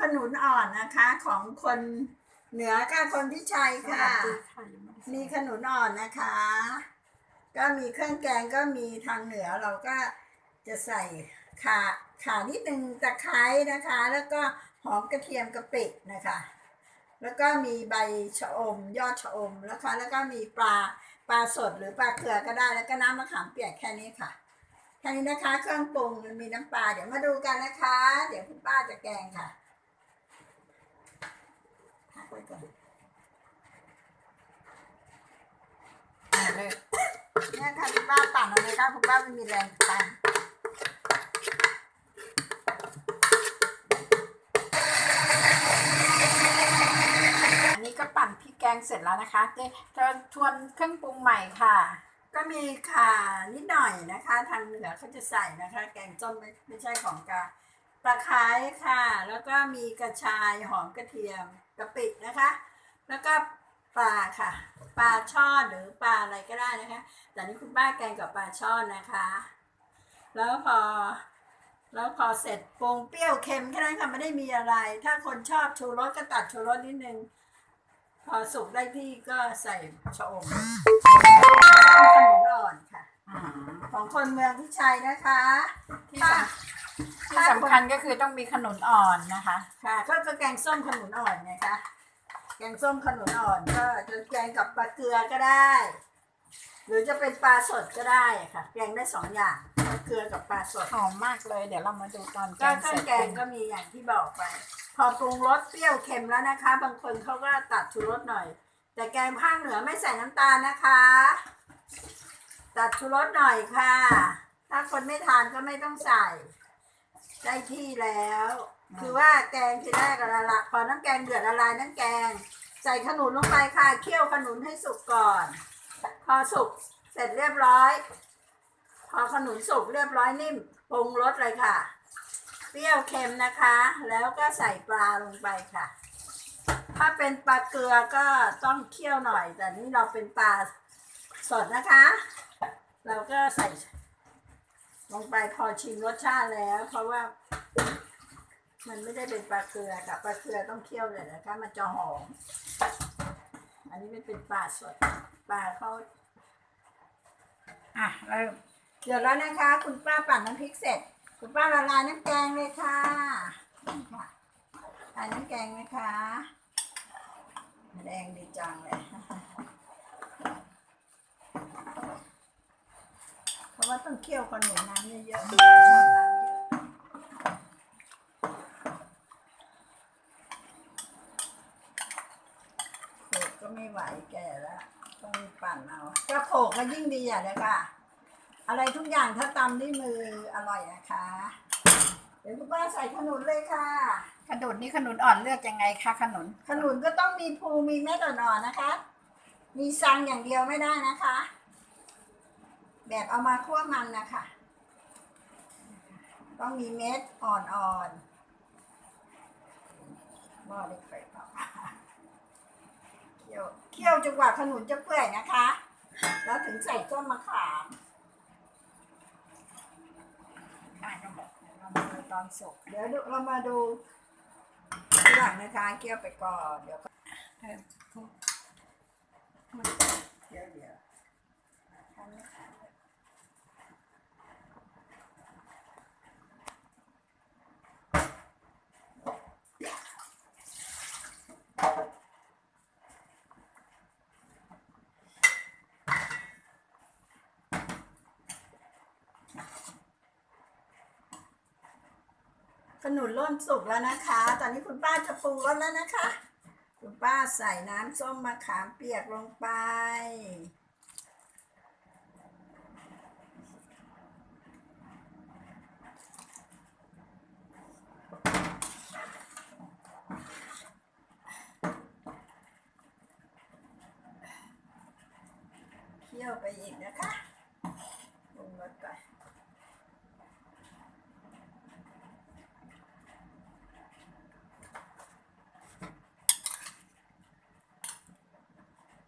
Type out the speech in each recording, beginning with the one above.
ขนุนอ่อนนะคะของคนเหนือค่ะคนที่ชัยค่ะ มีขนุนอ่อนนะคะ ก็มีเครื่องแกงก็มีทางเหนือเราก็จะใส่ขาขานิดนึงตะไคร้นะคะ แล้วก็หอมกระเทียมกะปินะคะ แล้วก็มีใบชะอม ยอดชะอมนะคะ แล้วก็มีปลาปลาสดหรือปลาเกลือก็ได้แล้วก็น้ำมะขามเปียกแค่นี้ค่ะแค่นี้นะคะ เครื่องปรุงมันมีน้ำปลาเดี๋ยวมาดูกันนะคะ เดี๋ยวคุณป้าจะแกงค่ะ พักไว้ก่อนอ่าเลยเนี่ยค่ะคุณป้าปั่นเอาเลยค่ะคุณป้าไม่มีแรงปั่นอันนี้ก็ปั่นพริกแกงเสร็จแล้วนะคะเจ๊จะทวนเครื่องปรุงใหม่ค่ะ ก็มีข่านิดหน่อยนะคะ ทางเหนือเขาจะใส่นะคะ แกงส้มไม่ไม่ใช่ของกลางตะไคร้ค่ะ แล้วก็มีกระชายหอมกระเทียม กะปินะคะ แล้วก็ปลาค่ะ ปลาช่อนหรือปลาอะไรก็ได้นะคะ แต่นี่คุณป้าแกงกับปลาช่อนนะคะ แล้วพอแล้วพอเสร็จปรุงเปรี้ยวเค็มแค่นั้นค่ะไม่ได้มีอะไร ถ้าคนชอบชูรสก็ตัดชูรสนิดนึง พอสุกได้ที่ก็ใส่ชะอมขนุนอ่อนค่ะ ของคนเมืองพิชัยนะคะที่ถ้าสำ ที่สำคัญก็คือต้องมีขนุนอ่อนนะคะ ค่ะก็ก็แกงส้มขนุนอ่อนไงคะแกงส้มขนุนอ่อนก็จะแกงกับปลาเกลือก็ได้ หรือจะเป็นปลาสดก็ได้ค่ะ แกงได้สองอย่างปลาเกลือกับปลาสดหอมมากเลย เดี๋ยวเรามาดูตอนแกก็งเคเสรื่อร็งจแกงก็มีอย่างที่บอกไป พอปรุงรสเปรี้ยวเค็มแล้วนะคะ บางคนเขาก็ตัดชูรสหน่อย แต่แกงภาคเหนือไม่ใส่น้ำตาลนะคะ ตัดชูรสหน่อยค่ะ ถ้าคนไม่ทานก็ไม่ต้องใส่ ได้ที่แล้ว คือว่าแกงทีแรกอะละละพอน้ำแกงเดือดละลายน้ำแกง ใส่ขนุนลงไปค่ะเคี่ยวขนุนให้สุกก่อน พอสุกเสร็จเรียบร้อย พอขนุนสุกเรียบร้อยนิ่มปรุงรสเลยค่ะ เปรี้ยวเค็มนะคะ แล้วก็ใส่ปลาลงไปค่ะ ถ้าเป็นปลาเกลือก็ต้องเคี่ยวหน่อย แต่นี่เราเป็นปลาสดนะคะ เราก็ใส่ ลงไปพอชิมรสชาติแล้ว เพราะว่า มันไม่ได้เป็นปลาเกลือค่ะปลาเกลือต้องเคี่ยวเลยนะคะมันจะหอม อันนี้ไม่เป็นปลาสดปลาเขาอะเริ่มเดี๋ยวแล้วนะคะ คุณป้าปั่นน้ำพริกเสร็จ คุณป้าละลายน้ำแกงเลยค่ะละลายน้ำแกงไหมคะแดงดีจังเลย เพราะ ว่าต้องเคี่ยวขนุนน้ำเยอะๆน้ำเยอะโขกก็ไม่ไหวแก่แล้วต้องปั่นเอาถ้าโขกก็ยิ่งดีอะเลยค่ะ อะไรทุกอย่างถ้าตำด้วยมืออร่อยนะคะ เดี๋ยวคุณป้าใส่ขนุนเลยค่ะ ขนุนนี่ขนุนอ่อนเลือกยังไงคะขนุนขนุนก็ต้องมีภูมีเม็ดอ่อนๆนะคะ มีซังอย่างเดียวไม่ได้นะคะ แบบเอามาคั่วมันนะคะ ต้องมีเม็ดอ่อนๆหม้อเล็กไปเปล่าเคี่ยวเคี่ยวจนกว่าขนุนจะเปื่อยนะคะ แล้วถึงใส่ส้มมะขามเรามาดูตอนสุก เดี๋ยวดูเรามาดูทีหลังนะคะเคี่ยวไปก่อน เดี๋ยวก็เริ่มทุกเดี๋ยวเดี๋ยวทำไม่ทันเลย ขนุนร่นสุกแล้วนะคะ ตอนนี้คุณป้าจะปรุงรสแล้วนะคะ คุณป้าใส่น้ำส้มมะขามเปียกลงไป เคี่ยวไปอีกนะคะลงรสไป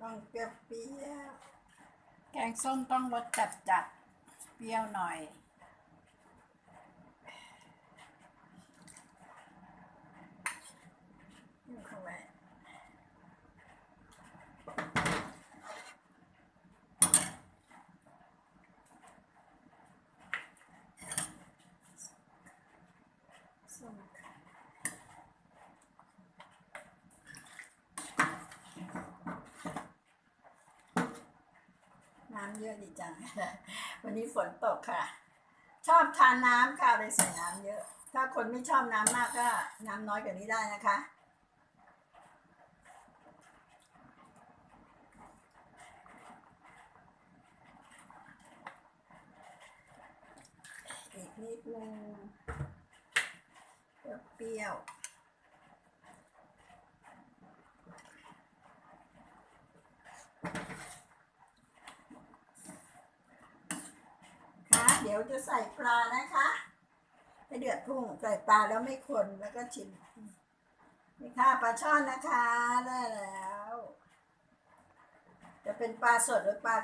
ต้องเปรี้ยวแกงส้มต้องรสจัดจัดเปรี้ยวหน่อย ชำ เยอะดีจัง วันนี้ฝนตกค่ะ ชอบทานน้ำค่ะเลยใส่น้ำเยอะ ถ้าคนไม่ชอบน้ำมากก็น้ำน้อยกว่านี้ได้นะคะ อีกนิดนึงเปรี้ยวๆค่ะ เดี๋ยวจะใส่ปลานะคะให้เดือดพุ่งใส่ปลาแล้วไม่คนแล้วก็ชิมนี่ค่ะปลาช่อนนะคะได้แล้ว จะเป็นปลาสดหรือปลา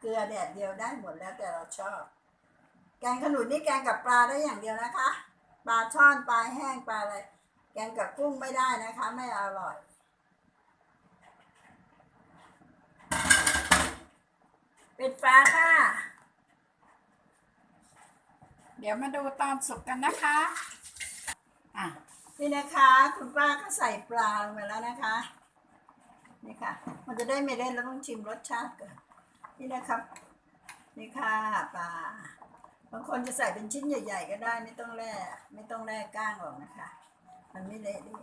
เกลือแดดเดียวได้หมดแล้วแต่เราชอบ แกงขนุนนี่แกงกับปลาได้อย่างเดียวนะคะ ปลาช่อนปลาแห้งปลาอะไรแกงกับกุ้งไม่ได้นะคะ ไม่อร่อยปิดฟ้าค่ะ ดี๋ยวมาดูตอนสุกกันนะคะอะนี่นะคะ คุณป้าก็ใส่ปลาลงไปแล้วนะคะนี่ค่ะ มันจะได้ไม่เล่นแล้วต้องชิมรสชาติก่อนนี่นะครับ นี่ค่ะปลาบางคนจะใส่เป็นชิ้นใหญ่ ๆ ก็ได้ ไม่ต้องแล่ไม่ต้องแล่ก้างหรอกนะคะ มันไม่เละดิ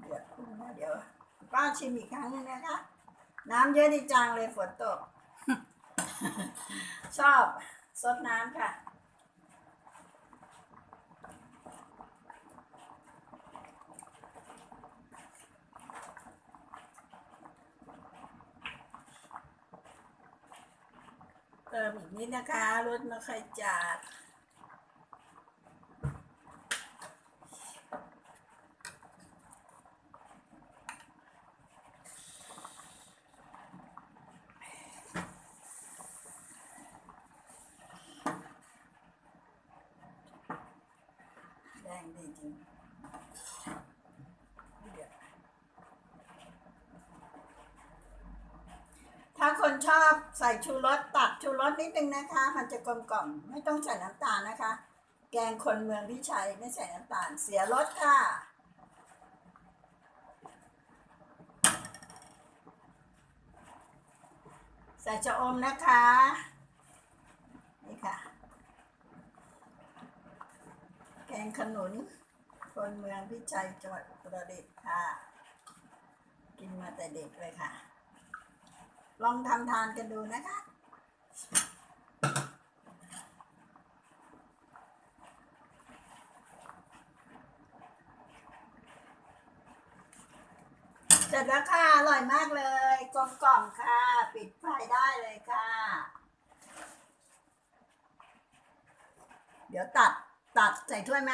เดี๋ยวพุ่งนะเดี๋ยวป้าชิมอีกครั้งนึงนะคะ น้ำเยอะดีจังเลยฝนตก ชอบซดน้ำค่ะ เติมอีกนิดนะคะรสไม่ค่อยจัด แดงดีจริงถ้าคนชอบใส่ชูรสตัดชูรสนิดนึงนะคะ มันจะกลมกล่อมไม่ต้องใส่น้ำตาลนะคะ แกงคนเมืองพิชัยไม่ใส่น้ำตาลเสียรสค่ะใส่ชะอมนะคะ นี่ค่ะ แกงขนุน คนเมืองพิชัยจังหวัดอุตรดิตถ์ค่ะ กินมาแต่เด็กเลยค่ะ ลองทำทานกันดูนะคะเสร็จแล้วค่ะ อร่อยมากเลย กลมกล่อมค่ะ ปิดไฟได้เลยค่ะ เดี๋ยวตัด ตัดใส่ถ้วยไหม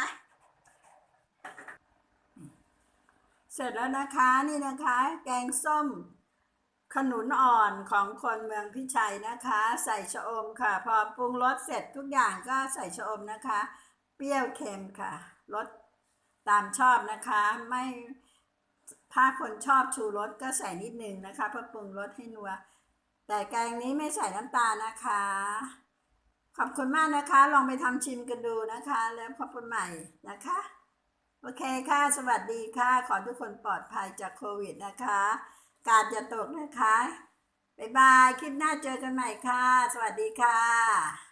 เสร็จแล้วนะคะนี่นะคะ แกงส้มขนุนอ่อนของคนเมืองพิชัยนะคะ ใส่ชะอมค่ะ พอปรุงรสเสร็จทุกอย่างก็ใส่ชะอมนะคะ เปรี้ยวเค็มค่ะรสตามชอบนะคะ ไม่ถ้าคนชอบชูรสก็ใส่นิดนึงนะคะเพื่อปรุงรสให้นัวแต่แกงนี้ไม่ใส่น้ำตาลนะคะ ขอบคุณมากนะคะ ลองไปทำชิมกันดูนะคะ แล้วพบกันใหม่นะคะ โอเคค่ะ สวัสดีค่ะ ขอทุกคนปลอดภัยจากโควิดนะคะ การอย่าตกนะคะ บ๊ายบาย คลิปหน้าเจอกันใหม่ค่ะ สวัสดีค่ะ